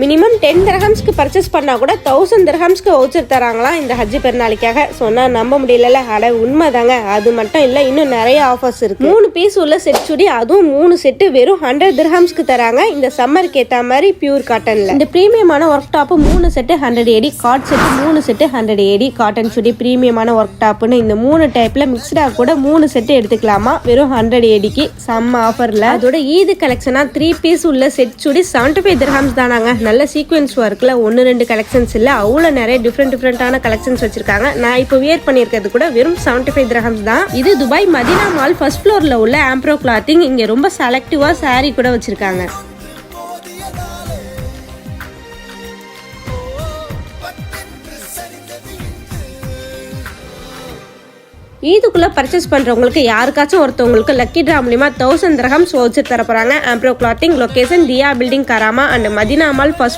Minimum ten திரஹம்ஸ்க்கு purchase பண்ணா கூட thousand திரஹம்ஸ்க்கு voucher தராங்களாம் இந்த ஹஜ்ஜி பெருநாளைக்காக. சொன்னா நம்ப முடியல அட உண்மைதாங்க. அது மட்டும் இல்ல இன்னும் நிறைய ஆஃபர்ஸ் இருக்கு. மூணு பீஸ் உள்ள செட் சுடி அதுவும் மூணு செட்டு வெறும் ஹண்ட்ரட் திரஹம்ஸ்க்கு தராங்க. இந்த சம்மருக்கு ஏத்த மாதிரி பியூர் காட்டன்ல இந்த பிரீமியமான ஒர்க் டாப் மூணு செட்டு ஹண்ட்ரட் ஏடி காட் செட்டு மூணு செட்டு ஹண்ட்ரட் ஏடி காட்டன் சுடி பிரீமியமான ஒர்க் டாப்னு இந்த மூணு டைப்ல மிக்ஸ்டா கூட மூணு செட்டு எடுத்துக்கலாமா? வெறும் ஹண்ட்ரட் ஏடிக்கு செம்ம ஆஃபர்ல அதோட ஈது கலெக்ஷனா த்ரீ பீஸ் உள்ள செட் சுடி செவன்டி ஃபைவ் திரஹம்ஸ் தானாங்க. நல்ல சீக்வன்ஸ் ஒர்க்கில் ஒன்று ரெண்டு கலெக்ஷன்ஸ் இல்லை. அவ்வளோ நிறைய டிஃப்ரெண்ட் டிஃப்ரெண்டான கலெக்ஷன்ஸ் வச்சிருக்காங்க. நான் இப்போ வியர் பண்ணியிருக்கிறது கூட வெறும் செவன்டி ஃபைவ் கிரகம்ஸ் தான். இது துபாய் மதினா மால் ஃபர்ஸ்ட் ஃப்ளோரில் உள்ள ஆம்ப்ரோ கிளாத்திங் இங்கே ரொம்ப செலக்டிவாக saree கூட வச்சிருக்காங்க. ஈதுக்குள்ளே பர்ச்சேஸ் பண்றவங்களுக்கு யாருக்காச்சும் ஒருத்தவங்களுக்கு லக்கி ட்ரா மூலிமா தௌசண்ட் திரகம் சோதிச்சு தர ஆம்ப்ரோ clothing location Diya building Karama and Madina Mall first